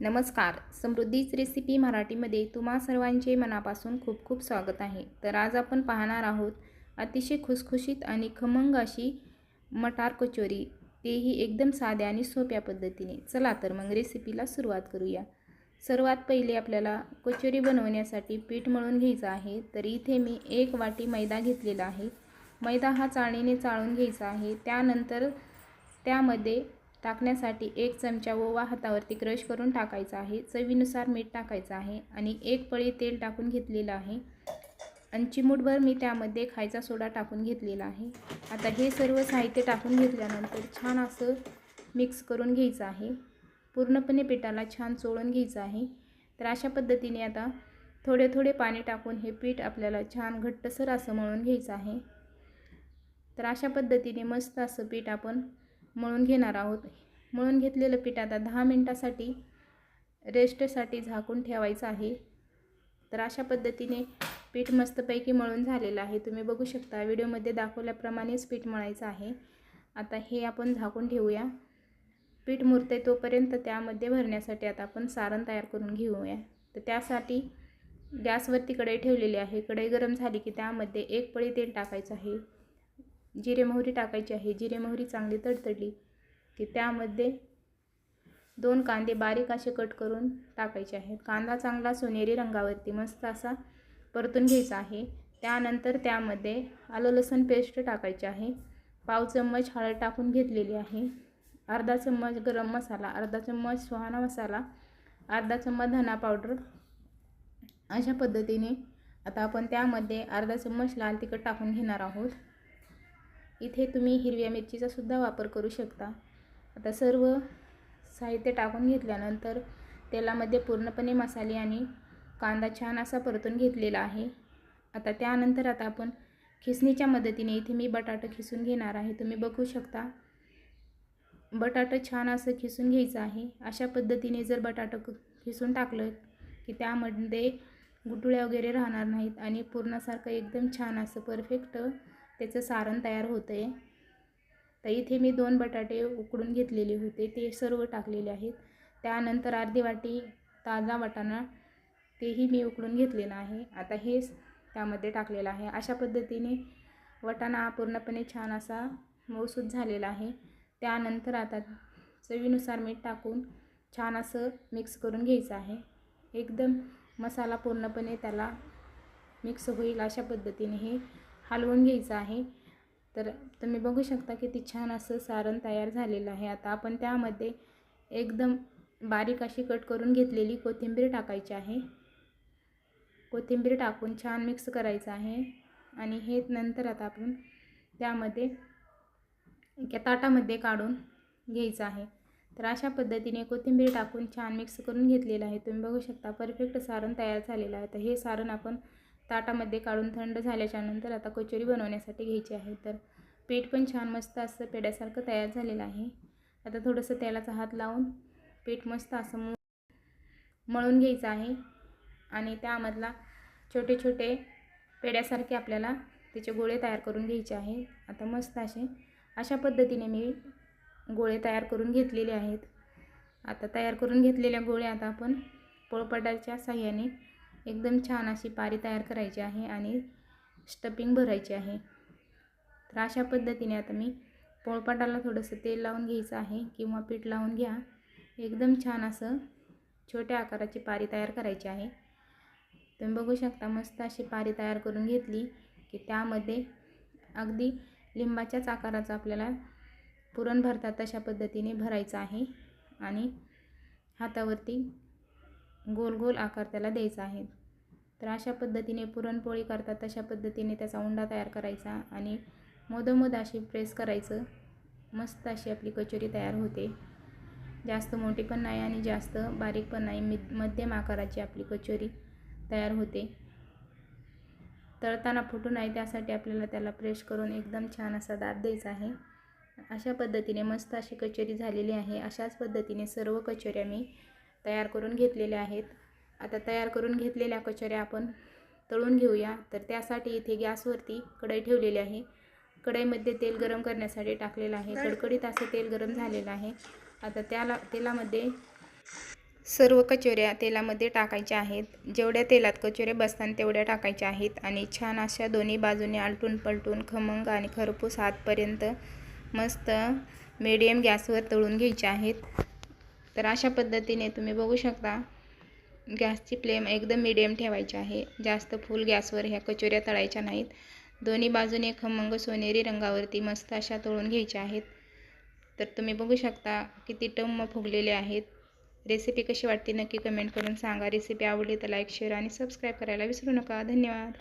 नमस्कार. समृद्धीच रेसिपी मराठीमध्ये तुम्हा सर्वांचे मनापासून खूप खूप स्वागत आहे. तर आज आपण पाहणार आहोत अतिशय खुसखुशीत आणि खमंग अशी मटार कचोरी. तेही एकदम साध्या आणि सोप्या पद्धतीने. चला तर मग रेसिपीला सुरुवात करूया. सर्वात पहिले आपल्याला कचोरी बनवण्यासाठी पीठ मळून घ्यायचं आहे. तर इथे मी एक वाटी मैदा घेतलेला आहे. मैदा हा चाळणीने चाळून घ्यायचा आहे. त्यानंतर त्यामध्ये टाकण्यासाठी एक चमचा ओवा हातावरती क्रश करून टाकायचा आहे. चवीनुसार मीठ टाकायचं आहे आणि एक पळी तेल टाकून घेतलेलं आहे. आणि चिमूटभर मी त्यामध्ये खायचा सोडा टाकून घेतलेला आहे. आता हे सर्व साहित्य टाकून घेतल्यानंतर छान असं मिक्स करून घ्यायचं आहे. पूर्णपणे पिठाला छान चोळून घ्यायचं आहे. तर अशा पद्धतीने आता थोडे थोडे पाणी टाकून हे पीठ आपल्याला छान घट्टसर असं मळून घ्यायचं आहे. तर अशा पद्धतीने मस्त असं पीठ आपण मळून घेणार आहोत. मळून घेतलेलं पीठ आता दहा मिनटासाठी रेस्टसाठी झाकून ठेवायचं आहे. तर अशा पद्धतीने पीठ मस्तपैकी मळून झालेलं आहे. तुम्ही बघू शकता व्हिडिओमध्ये दाखवल्याप्रमाणेच पीठ मळायचं आहे. आता हे आपण झाकून ठेवूया. पीठ मुरते तोपर्यंत त्यामध्ये भरण्यासाठी आता आपण सारण तयार करून घेऊया. तर त्यासाठी गॅसवरती कढई ठेवलेली आहे. कढई गरम झाली की त्यामध्ये एक पळी तेल टाकायचं आहे. जिरे मोहरी टाकायची आहे. जिरे मोहरी चांगली तडतडली की त्यामध्ये दोन कांदे बारीक असे कट करून टाकायचे आहेत. कांदा चांगला सोनेरी रंगावरती मस्त असा परतून घ्यायचा आहे. त्यानंतर त्यामध्ये आलं लसूण पेस्ट टाकायची आहे. पाव चम्मच हळद टाकून घेतलेली आहे. अर्धा चम्मच गरम मसाला अर्धा चम्मच सुहाणा मसाला अर्धा चम्मच धना पावडर. अशा पद्धतीने आता आपण त्यामध्ये अर्धा चम्मच लाल तिखट टाकून घेणार आहोत. इथे तुम्ही हिरव्या मिरचीचा सुद्धा वापर करू शकता. आता सर्व साहित्य टाकून घेतल्यानंतर तेलामध्ये पूर्णपणे मसाले आणि कांदा छान असा परतून घेतलेला आहे. आता त्यानंतर आता आपण खिसणीच्या मदतीने इथे मी बटाटं खिसून घेणार आहे. तुम्ही बघू शकता बटाटं छान असं खिसून घ्यायचं आहे. अशा पद्धतीने जर बटाटं खिसून टाकलं की त्यामध्ये गुटुळ्या वगैरे राहणार नाहीत आणि पूर्णासारखं एकदम छान असं परफेक्ट त्याचं सारण तयार होतं आहे तर इथे मी दोन बटाटे उकडून घेतलेले होते ते सर्व टाकलेले आहेत. त्यानंतर अर्धी वाटी ताजा वाटाणा तेही मी उकडून घेतलेलं आहे. आता हे त्यामध्ये टाकलेलं आहे. अशा पद्धतीने वाटाणा पूर्णपणे छान असा मौसूद झालेला आहे. त्यानंतर आता चवीनुसार मीठ टाकून छान असं मिक्स करून घ्यायचं आहे. एकदम मसाला पूर्णपणे त्याला मिक्स होईल अशा पद्धतीने हे हलवून घ्यायचं आहे. तर तुम्ही बघू शकता किती छान असं सारण तयार झालेलं आहे. आता आपण त्यामध्ये एकदम बारीक अशी कट करून घेतलेली कोथिंबीर टाकायची आहे. कोथिंबीर टाकून छान मिक्स करायचं आहे. आणि हे नंतर आता आपण त्यामध्ये एका ताटामध्ये काढून घ्यायचं आहे. तर अशा पद्धतीने कोथिंबीर टाकून छान मिक्स करून घेतलेलं आहे. तुम्ही बघू शकता परफेक्ट सारण तयार झालेलं आहे. तर हे सारण आपण ताटामध्ये काढून थंड झाल्याच्यानंतर आता कचोरी बनवण्यासाठी घ्यायची आहे. तर पीठ पण छान मस्त असं पेड्यासारखं तयार झालेलं आहे. आता थोडंसं तेलाचा हात लावून पीठ मस्त असं मळून घ्यायचं आहे. आणि त्यामधला छोटे छोटे पेड्यासारखे आपल्याला त्याचे गोळे तयार करून घ्यायचे आहे. आता मस्त असे अशा पद्धतीने मी गोळे तयार करून घेतलेले आहेत. आता तयार करून घेतलेल्या गोळे आता आपण पोळपटाच्या साह्याने एकदम छान अशी पारी तयार करायची आहे आणि स्टपिंग भरायची आहे. तर अशा पद्धतीने आता मी पोळपाटाला थोडंसं तेल लावून घ्यायचं आहे किंवा पीठ लावून घ्या. एकदम छान असं छोट्या आकाराची पारी तयार करायची आहे. तुम्ही बघू शकता मस्त अशी पारी तयार करून घेतली की त्यामध्ये अगदी लिंबाच्याच आकाराचं आपल्याला पुरण भरतात तशा पद्धतीने भरायचं आहे आणि हातावरती गोल गोल आकार त्याला द्यायचा आहे. तर अशा पद्धतीने पुरणपोळी करतात तशा पद्धतीने त्याचा उंडा तयार करायचा आणि मधोमध अशी प्रेस करायचं. मस्त अशी आपली कचोरी तयार होते. जास्त मोठी पण नाही आणि जास्त बारीक पण नाही मि मध्यम आकाराची आपली कचोरी तयार होते. तळताना फुटू नाही त्यासाठी आपल्याला त्याला प्रेस करून एकदम छान असा दाब द्यायचा आहे. अशा पद्धतीने मस्त अशी कचोरी झालेली आहे. अशाच पद्धतीने सर्व कचोऱ्या मी तयार करून घेतलेल्या आहेत. आता तयार करून घेतलेल्या कचोऱ्या आपण तळून घेऊया. तर त्यासाठी इथे गॅसवरती कढई ठेवलेली आहे. कढईमध्ये तेल गरम करण्यासाठी टाकलेलं आहे. कडकडीत असं तेल गरम झालेलं आहे. आता त्याला तेलामध्ये सर्व कचोऱ्या तेलामध्ये टाकायच्या आहेत. जेवढ्या तेलात कचोऱ्या बसतात तेवढ्या टाकायच्या आहेत. आणि छान अशा दोन्ही बाजूने आलटून पलटून खमंग आणि खरपूस आतपर्यंत मस्त मीडियम गॅसवर तळून घ्यायचे आहेत. तर अशा पद्धतीने तुम्ही बघू शकता गॅसची फ्लेम एकदम मीडियम ठेवायची आहे. जास्त फुल गॅसवर ह्या कचोऱ्या तळायच्या नाहीत. दोन्ही बाजूने खमंग सोनेरी रंगावरती मस्त अशा तळून घ्यायच्या आहेत. तर तुम्ही बघू शकता किती टम्म फुगलेले आहेत. रेसिपी कशी वाटते नक्की कमेंट करून सांगा. रेसिपी आवडली तर लाईक शेअर आणि सबस्क्राईब करायला विसरू नका. धन्यवाद.